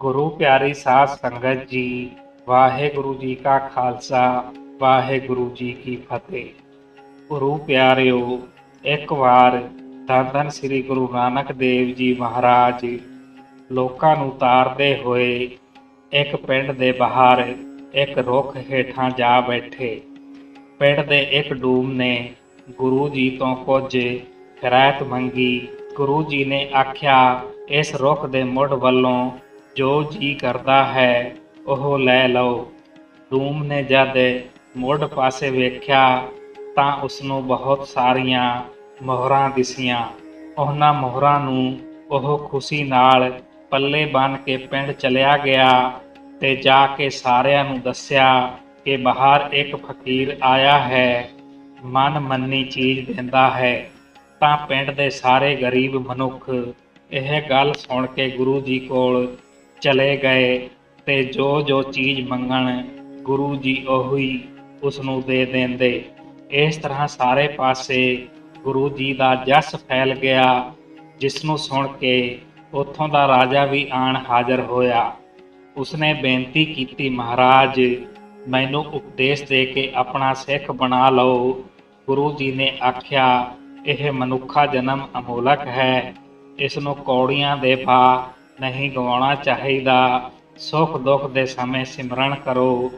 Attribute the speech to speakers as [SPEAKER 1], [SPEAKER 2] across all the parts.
[SPEAKER 1] ਗੁਰੂ ਪਿਆਰੀ ਸਾਧ ਸੰਗਤ ਜੀ, ਵਾਹਿਗੁਰੂ ਜੀ ਕਾ ਖਾਲਸਾ, ਵਾਹਿਗੁਰੂ ਜੀ ਕੀ ਫਤਿਹ। ਗੁਰੂ ਪਿਆਰਿਓ, ਇੱਕ ਵਾਰ ਧੰਨ ਧੰਨ ਸ੍ਰੀ ਗੁਰੂ ਨਾਨਕ ਦੇਵ ਜੀ ਮਹਾਰਾਜ ਲੋਕਾਂ ਨੂੰ ਤਾਰਦੇ ਹੋਏ ਇੱਕ ਪਿੰਡ ਦੇ ਬਾਹਰ ਇੱਕ ਰੁੱਖ ਹੇਠਾਂ ਜਾ ਬੈਠੇ। ਪਿੰਡ ਦੇ ਇੱਕ ਡੂਮ ਨੇ ਗੁਰੂ ਜੀ ਤੋਂ ਕੁਝ ਖਰਾਇਤ ਮੰਗੀ। ਗੁਰੂ ਜੀ ਨੇ ਆਖਿਆ, ਇਸ ਰੁੱਖ ਦੇ ਮੁੱਢ ਵੱਲੋਂ ਜੋ ਜੀ ਕਰਦਾ ਹੈ, ਉਹ ਲੈ ਲਓ। ਡੂਮ ਨੇ ਜਦ ਮੁੱਢ ਪਾਸੇ ਵੇਖਿਆ, ਤਾਂ ਉਸ ਨੂੰ ਬਹੁਤ ਸਾਰੀਆਂ ਮੋਹਰਾਂ ਦਿਸੀਆਂ। ਉਹਨਾਂ ਮੋਹਰਾਂ ਨੂੰ ਉਹ ਖੁਸ਼ੀ ਨਾਲ ਪੱਲੇ ਬੰਨ ਕੇ ਪਿੰਡ ਚਲਿਆ ਗਿਆ ਤੇ ਜਾ ਕੇ ਸਾਰਿਆਂ ਨੂੰ ਦੱਸਿਆ ਕਿ ਬਾਹਰ ਇੱਕ ਫਕੀਰ ਆਇਆ ਹੈ, ਮਨ ਮੰਨੀ ਚੀਜ਼ ਦਿੰਦਾ ਹੈ। ਤਾਂ ਪਿੰਡ ਦੇ ਸਾਰੇ ਗਰੀਬ ਮਨੁੱਖ ਇਹ ਗੱਲ ਸੁਣ ਕੇ ਗੁਰੂ ਜੀ ਕੋਲ ਚਲੇ ਗਏ ਤੇ ਜੋ ਜੋ ਚੀਜ਼ ਮੰਗਣ ਗੁਰੂ ਜੀ ਉਹੀ ਉਸ ਨੂੰ ਦੇ ਦਿੰਦੇ। ਇਸ ਤਰ੍ਹਾਂ ਸਾਰੇ ਪਾਸੇ ਗੁਰੂ ਜੀ ਦਾ ਜਸ ਫੈਲ ਗਿਆ ਜਿਸ ਨੂੰ ਸੁਣ ਕੇ ਉੱਥੋਂ ਦਾ ਰਾਜਾ ਵੀ ਆਣ ਹਾਜ਼ਰ ਹੋਇਆ। ਉਸਨੇ ਬੇਨਤੀ ਕੀਤੀ, ਮਹਾਰਾਜ, ਮੈਨੂੰ ਉਪਦੇਸ਼ ਦੇ ਕੇ ਆਪਣਾ ਸਿੱਖ ਬਣਾ ਲਓ। ਗੁਰੂ ਜੀ ਨੇ ਆਖਿਆ, ਇਹ ਮਨੁੱਖਾ ਜਨਮ ਅਮੋਲਕ ਹੈ। ਇਸ ਨੂੰ ਕੌੜੀਆਂ ਦੇ ਪਾ ਨਹੀਂ ਗਵਾਉਣਾ ਚਾਹੀਦਾ। ਸੁੱਖ ਦੁੱਖ ਦੇ ਸਮੇਂ ਸਿਮਰਨ ਕਰੋ।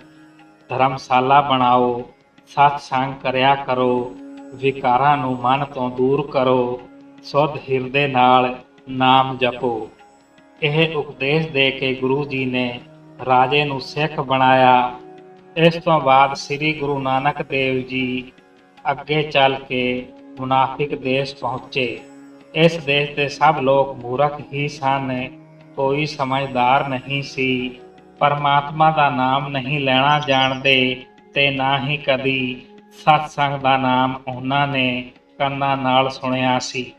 [SPEAKER 1] ਧਰਮਸ਼ਾਲਾ ਬਣਾਓ। ਸਤ ਸੰਗ ਕਰਿਆ ਕਰੋ। ਵਿਕਾਰਾਂ ਨੂੰ ਮਨ ਤੋਂ ਦੂਰ ਕਰੋ। ਸੁਧ ਹਿਰਦੇ ਨਾਲ ਨਾਮ ਜਪੋ। ਇਹ ਉਪਦੇਸ਼ ਦੇ ਕੇ ਗੁਰੂ ਜੀ ਨੇ ਰਾਜੇ ਨੂੰ ਸਿੱਖ ਬਣਾਇਆ। ਇਸ ਤੋਂ ਬਾਅਦ ਸ੍ਰੀ ਗੁਰੂ ਨਾਨਕ ਦੇਵ ਜੀ ਅੱਗੇ ਚੱਲ ਕੇ ਮੁਨਾਫਿਕ ਦੇਸ਼ ਪਹੁੰਚੇ। ਇਸ ਦੇਸ਼ ਦੇ ਸਭ ਲੋਕ ਮੂਰਖ ਹੀ ਸਨ। ਕੋਈ ਸਮਝਦਾਰ ਨਹੀਂ ਸੀ। ਪਰਮਾਤਮਾ ਦਾ ਨਾਮ ਨਹੀਂ ਲੈਣਾ ਜਾਣਦੇ ਤੇ ਨਾ ਹੀ ਕਦੀ ਸਤਸੰਗ ਦਾ ਨਾਮ ਉਹਨਾਂ ਨੇ ਕੰਨਾਂ ਨਾਲ ਸੁਣਿਆ ਸੀ।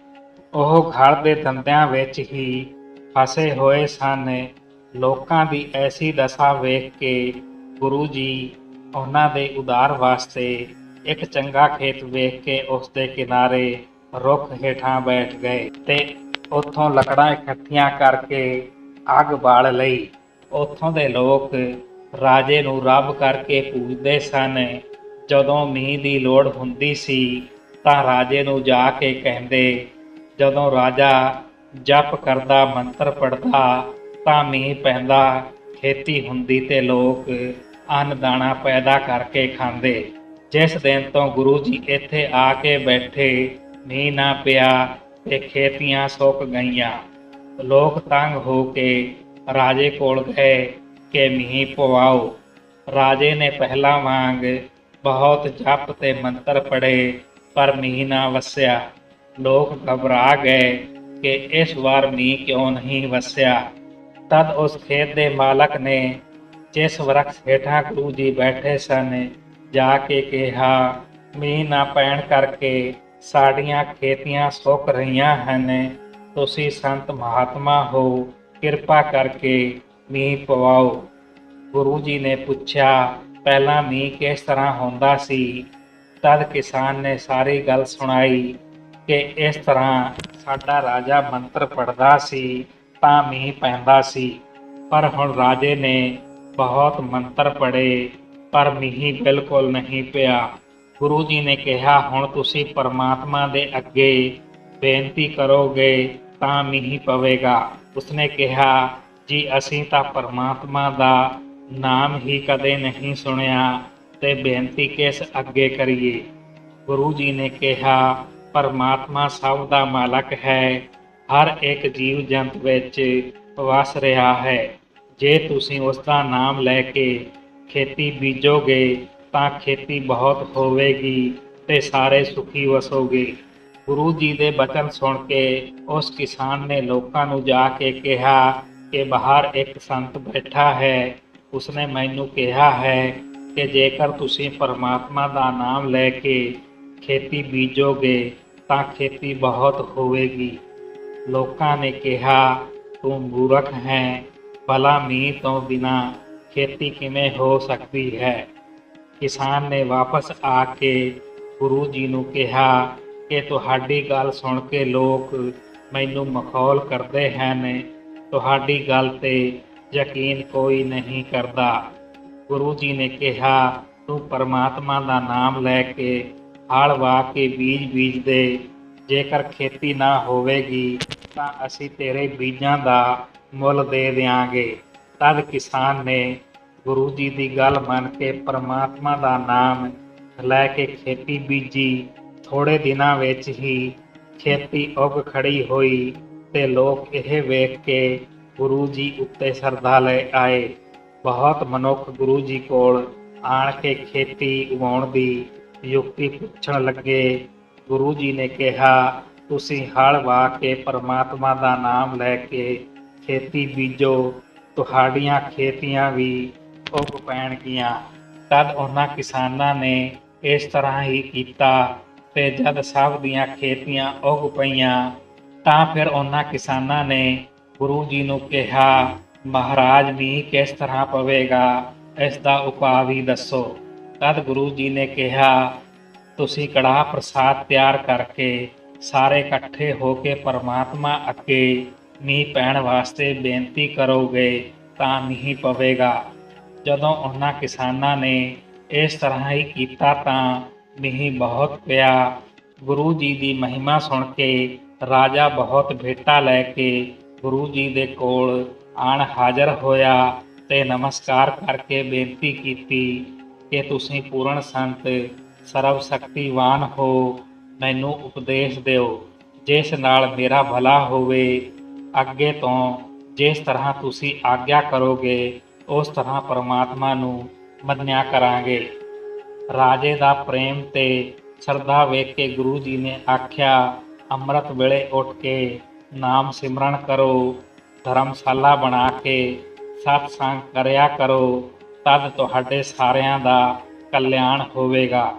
[SPEAKER 1] ਉਹ ਘਰ ਦੇ ਧੰਦਿਆਂ ਵਿੱਚ ਹੀ ਫਸੇ ਹੋਏ ਸਨ। ਲੋਕਾਂ ਦੀ ਐਸੀ ਦਸ਼ਾ ਵੇਖ ਕੇ ਗੁਰੂ ਜੀ ਉਹਨਾਂ ਦੇ ਉਦਾਰ ਵਾਸਤੇ ਇੱਕ ਚੰਗਾ ਖੇਤ ਵੇਖ ਕੇ ਉਸ ਦੇ ਕਿਨਾਰੇ ਰੁੱਖ ਹੇਠਾਂ ਬੈਠ ਗਏ ਤੇ ਉੱਥੋਂ ਲੱਕੜਾਂ ਇਕੱਠੀਆਂ ਕਰਕੇ ਅੱਗ ਬਾਲ ਲਈ। ਉੱਥੋਂ ਦੇ ਲੋਕ ਰਾਜੇ ਨੂੰ ਰੱਬ ਕਰਕੇ ਪੂਜਦੇ ਸਨ। ਜਦੋਂ ਮੀਂਹ ਦੀ ਲੋੜ ਹੁੰਦੀ ਸੀ, ਤਾਂ ਰਾਜੇ ਨੂੰ ਜਾ ਕੇ ਕਹਿੰਦੇ, ਜਦੋਂ ਰਾਜਾ ਜਪ ਕਰਦਾ, ਮੰਤਰ ਪੜਦਾ ਤਾਂ ਮੀਂਹ ਪੈਂਦਾ। ਖੇਤੀ ਹੁੰਦੀ ਤੇ ਲੋਕ ਅੰਨ ਦਾਣਾ ਪੈਦਾ ਕਰਕੇ ਖਾਂਦੇ। ਜਿਸ ਦਿਨ ਤੋਂ ਗੁਰੂ ਜੀ ਇੱਥੇ ਆ ਕੇ ਬੈਠੇ, ਮੀਂਹ ਨਾ ਪਿਆ ਤੇ ਖੇਤੀਆਂ ਸੁੱਕ ਗਈਆਂ। ਲੋਕ ਤੰਗ ਹੋ ਕੇ ਰਾਜੇ ਕੋਲ ਗਏ ਕਿ ਮੀਂਹ ਪਵਾਓ। ਰਾਜੇ ਨੇ ਪਹਿਲਾਂ ਵਾਂਗ ਬਹੁਤ ਜਪ ਤੇ ਮੰਤਰ ਪੜੇ ਪਰ ਮੀਂਹ ਨਾ ਵਸਿਆ। ਲੋਕ ਘਬਰਾ ਗਏ ਕਿ ਇਸ ਵਾਰ ਮੀਂਹ ਕਿਉਂ ਨਹੀਂ ਵਸਿਆ। ਤਦ ਉਸ ਖੇਤ ਦੇ ਮਾਲਕ ਨੇ ਜਿਸ ਵਰਖ ਹੇਠਾਂ ਗੁਰੂ ਜੀ ਬੈਠੇ ਸਨ, ਜਾ ਕੇ ਕਿਹਾ, ਮੀਂਹ ਨਾ ਪੈਣ ਕਰਕੇ ਸਾਡੀਆਂ ਖੇਤੀਆਂ ਸੁੱਕ ਰਹੀਆਂ ਹਨ। ਤੁਸੀਂ ਸੰਤ ਮਹਾਤਮਾ ਹੋ, ਕਿਰਪਾ ਕਰਕੇ ਮੀਂਹ ਪਵਾਓ। ਗੁਰੂ ਜੀ ਨੇ ਪੁੱਛਿਆ, ਪਹਿਲਾਂ ਮੀਂਹ ਕਿਸ ਤਰ੍ਹਾਂ ਹੁੰਦਾ ਸੀ? ਤਦ ਕਿਸਾਨ ਨੇ ਸਾਰੀ ਗੱਲ ਸੁਣਾਈ ਕਿ ਇਸ ਤਰ੍ਹਾਂ ਸਾਡਾ ਰਾਜਾ ਮੰਤਰ ਪੜਦਾ ਸੀ ਤਾਂ ਮੀਂਹ ਪੈਂਦਾ ਸੀ। ਪਰ ਹੁਣ ਰਾਜੇ ਨੇ ਬਹੁਤ ਮੰਤਰ ਪੜੇ ਪਰ ਮੀਂਹ ਬਿਲਕੁਲ ਨਹੀਂ ਪਿਆ। ਗੁਰੂ ਜੀ ਨੇ ਕਿਹਾ, ਹੁਣ ਤੁਸੀਂ ਪਰਮਾਤਮਾ ਦੇ ਅੱਗੇ ਬੇਨਤੀ ਕਰੋਗੇ ਤਾਂ ਮੀਂਹ ਪਵੇਗਾ। ਉਸਨੇ ਕਿਹਾ, ਜੀ, ਅਸੀਂ ਤਾਂ ਪਰਮਾਤਮਾ ਦਾ ਨਾਮ ਹੀ ਕਦੇ ਨਹੀਂ ਸੁਣਿਆ ਤੇ ਬੇਨਤੀ ਕਿਸ ਅੱਗੇ ਕਰੀਏ? ਗੁਰੂ ਜੀ ਨੇ ਕਿਹਾ, ਪਰਮਾਤਮਾ ਸਭ ਦਾ ਮਾਲਕ ਹੈ, ਹਰ ਇੱਕ ਜੀਵ ਜੰਤ ਵਿੱਚ ਵਸ ਰਿਹਾ ਹੈ। ਜੇ ਤੁਸੀਂ ਉਸ ਦਾ ਨਾਮ ਲੈ ਕੇ ਖੇਤੀ ਬੀਜੋਗੇ ਤਾਂ ਖੇਤੀ ਬਹੁਤ ਹੋਵੇਗੀ ਤੇ ਸਾਰੇ ਸੁਖੀ ਵਸੋਗੇ। ਗੁਰੂ ਜੀ ਦੇ ਬਚਨ ਸੁਣ ਕੇ ਉਸ ਕਿਸਾਨ ਨੇ ਲੋਕਾਂ ਨੂੰ ਜਾ ਕੇ ਕਿਹਾ ਕਿ ਬਾਹਰ ਇੱਕ ਸੰਤ ਬੈਠਾ ਹੈ। ਉਸਨੇ ਮੈਨੂੰ ਕਿਹਾ ਹੈ ਕਿ ਜੇਕਰ ਤੁਸੀਂ ਪਰਮਾਤਮਾ ਦਾ ਨਾਮ ਲੈ ਕੇ ਖੇਤੀ ਬੀਜੋਗੇ ਤਾਂ ਖੇਤੀ ਬਹੁਤ ਹੋਵੇਗੀ। ਲੋਕਾਂ ਨੇ ਕਿਹਾ, ਤੂੰ ਮੂਰਖ ਹੈ, ਭਲਾ ਮੀਂਹ ਤੋਂ ਬਿਨਾ ਖੇਤੀ ਕਿਵੇਂ ਹੋ ਸਕਦੀ ਹੈ? ਕਿਸਾਨ ਨੇ ਵਾਪਸ ਆ ਕੇ ਗੁਰੂ ਜੀ ਨੂੰ ਕਿਹਾ ਕਿ ਤੁਹਾਡੀ ਗੱਲ ਸੁਣ ਕੇ ਲੋਕ ਮੈਨੂੰ ਮਖੌਲ ਕਰਦੇ ਹਨ। ਤੁਹਾਡੀ ਗੱਲ ਤੇ ਯਕੀਨ ਕੋਈ ਨਹੀਂ ਕਰਦਾ। ਗੁਰੂ ਜੀ ਨੇ ਕਿਹਾ, ਤੂੰ ਪਰਮਾਤਮਾ ਦਾ ਨਾਮ ਲੈ ਕੇ ਹਲ ਵਾ ਕੇ ਬੀਜ ਬੀਜ ਦੇ ਜੇਕਰ ਖੇਤੀ ਨਾ ਹੋਵੇਗੀ, ਤਾਂ ਅਸੀਂ ਤੇਰੇ ਬੀਜਾਂ ਦਾ ਮੁੱਲ ਦੇ ਦਿਆਂਗੇ। ਤਦ ਕਿਸਾਨ ਨੇ ਗੁਰੂ ਜੀ ਦੀ ਗੱਲ ਮੰਨ ਕੇ ਪਰਮਾਤਮਾ ਦਾ ਨਾਮ ਲੈ ਕੇ ਖੇਤੀ ਬੀਜੀ। ਥੋੜੇ ਦਿਨਾਂ ਵਿੱਚ ਹੀ ਖੇਤੀ ਉੱਗ ਖੜੀ ਹੋਈ ਤੇ ਲੋਕ ਇਹ ਵੇਖ ਕੇ ਗੁਰੂ ਜੀ ਉੱਤੇ ਸਰਧਾ ਲੈ ਆਏ। ਬਹੁਤ ਮਨੁੱਖ ਗੁਰੂ ਜੀ ਕੋਲ ਆਣ ਕੇ ਖੇਤੀ ਉਗਾਉਣ ਦੀ ਯੁਕਤੀ ਪੁੱਛਣ ਲੱਗੇ। ਗੁਰੂ ਜੀ ਨੇ ਕਿਹਾ, ਤੁਸੀਂ ਹਲ ਵਾ ਕੇ ਪਰਮਾਤਮਾ ਦਾ ਨਾਮ ਲੈ ਕੇ ਖੇਤੀ ਬੀਜੋ। ਤੁਹਾਡੀਆਂ ਖੇਤੀਆਂ ਵੀ ਉੱਗ ਪੈਣਗੀਆਂ ਤਦ ਉਹਨਾਂ ਕਿਸਾਨਾਂ ਨੇ ਇਸ ਤਰ੍ਹਾਂ ਹੀ ਕੀਤਾ ਤੇ ਜਦ ਸਭ ਦੀਆਂ ਖੇਤੀਆਂ ਉੱਗ ਪਈਆਂ, ਤਾਂ ਫਿਰ ਉਹਨਾਂ ਕਿਸਾਨਾਂ ਨੇ ਗੁਰੂ ਜੀ ਨੂੰ ਕਿਹਾ, ਮਹਾਰਾਜ, ਮੀਂਹ ਕਿਸ ਤਰ੍ਹਾਂ ਪਵੇਗਾ? ਇਸ ਦਾ ਉਪਾਅ ਵੀ ਦੱਸੋ। ਤਦ ਗੁਰੂ ਜੀ ਨੇ ਕਿਹਾ, ਤੁਸੀਂ ਕੜਾਹ ਪ੍ਰਸਾਦ ਤਿਆਰ ਕਰਕੇ ਸਾਰੇ ਇਕੱਠੇ ਹੋ ਕੇ ਪਰਮਾਤਮਾ ਅੱਗੇ ਮੀਂਹ ਪੈਣ ਵਾਸਤੇ ਬੇਨਤੀ ਕਰੋਗੇ ਤਾਂ ਮੀਂਹ ਪਵੇਗਾ। ਜਦੋਂ ਉਹਨਾਂ ਕਿਸਾਨਾਂ ਨੇ ਇਸ ਤਰ੍ਹਾਂ ਹੀ ਕੀਤਾ ਤਾਂ ਮੀਂਹ ਬਹੁਤ ਪਿਆ। ਗੁਰੂ ਜੀ ਦੀ ਮਹਿਮਾ ਸੁਣ ਕੇ ਰਾਜਾ ਬਹੁਤ ਭੇਟਾ ਲੈ ਕੇ ਗੁਰੂ ਜੀ ਦੇ ਕੋਲ ਆਣ ਹਾਜ਼ਰ ਹੋਇਆ ਤੇ ਨਮਸਕਾਰ ਕਰਕੇ ਬੇਨਤੀ ਕੀਤੀ ਕਿ ਤੁਸੀਂ ਪੂਰਨ ਸੰਤ ਸਰਵ ਸ਼ਕਤੀਵਾਨ ਹੋ, ਮੈਨੂੰ ਉਪਦੇਸ਼ ਦਿਓ। ਜਿਸ ਨਾਲ ਮੇਰਾ ਭਲਾ ਹੋਵੇ, ਅੱਗੇ ਤੋਂ ਜਿਸ ਤਰ੍ਹਾਂ ਤੁਸੀਂ ਆਗਿਆ ਕਰੋਗੇ ਉਸ ਤਰ੍ਹਾਂ ਪਰਮਾਤਮਾ ਨੂੰ ਮੰਨਿਆ ਕਰਾਂਗੇ। ਰਾਜੇ ਦਾ ਪ੍ਰੇਮ ਤੇ ਸ਼ਰਧਾ ਵੇਖ ਕੇ ਗੁਰੂ ਜੀ ਨੇ ਆਖਿਆ, ਅੰਮ੍ਰਿਤ ਵੇਲੇ ਉੱਠ ਕੇ ਨਾਮ ਸਿਮਰਨ ਕਰੋ, ਧਰਮਸ਼ਾਲਾ ਬਣਾ ਕੇ ਸਤਸੰਗ ਕਰਿਆ ਕਰੋ, ਤਦ ਤੁਹਾਡੇ ਸਾਰਿਆਂ ਦਾ ਕਲਿਆਣ ਹੋਵੇਗਾ।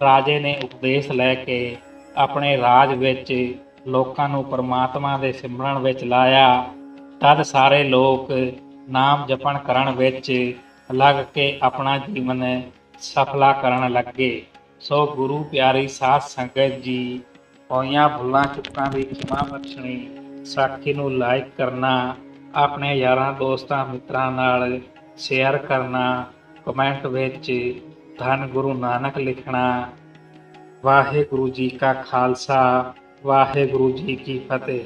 [SPEAKER 1] ਰਾਜੇ ਨੇ ਉਪਦੇਸ਼ ਲੈ ਕੇ ਆਪਣੇ ਰਾਜ ਵਿੱਚ ਲੋਕਾਂ ਨੂੰ ਪਰਮਾਤਮਾ ਦੇ ਸਿਮਰਨ ਵਿੱਚ ਲਾਇਆ। ਤਦ ਸਾਰੇ ਲੋਕ ਨਾਮ ਜਪਣ ਕਰਨ ਵਿੱਚ ਲੱਗ ਕੇ ਆਪਣਾ ਜੀਵਨ ਸਫਲਾ ਕਰਨ ਲੱਗੇ। ਸੋ ਗੁਰੂ ਪਿਆਰੀ ਸਾਧ ਸੰਗਤ ਜੀ ਹੋਈਆਂ ਭੁੱਲਾਂ ਚੁੱਕਾਂ ਦੀ ਖਿਮਾ ਬਖਸ਼ਣੀ, ਸਾਖੀ ਨੂੰ ਲਾਈਕ ਕਰਨਾ, ਆਪਣੇ ਯਾਰਾਂ ਦੋਸਤਾਂ ਮਿੱਤਰਾਂ ਨਾਲ ਸ਼ੇਅਰ ਕਰਨਾ ਕਮੈਂਟ ਵਿੱਚ ਧੰਨ ਗੁਰੂ ਨਾਨਕ ਲਿਖਣਾ। ਵਾਹਿਗੁਰੂ ਜੀ ਕਾ ਖਾਲਸਾ, ਵਾਹਿਗੁਰੂ ਜੀ ਕੀ ਫਤਿਹ।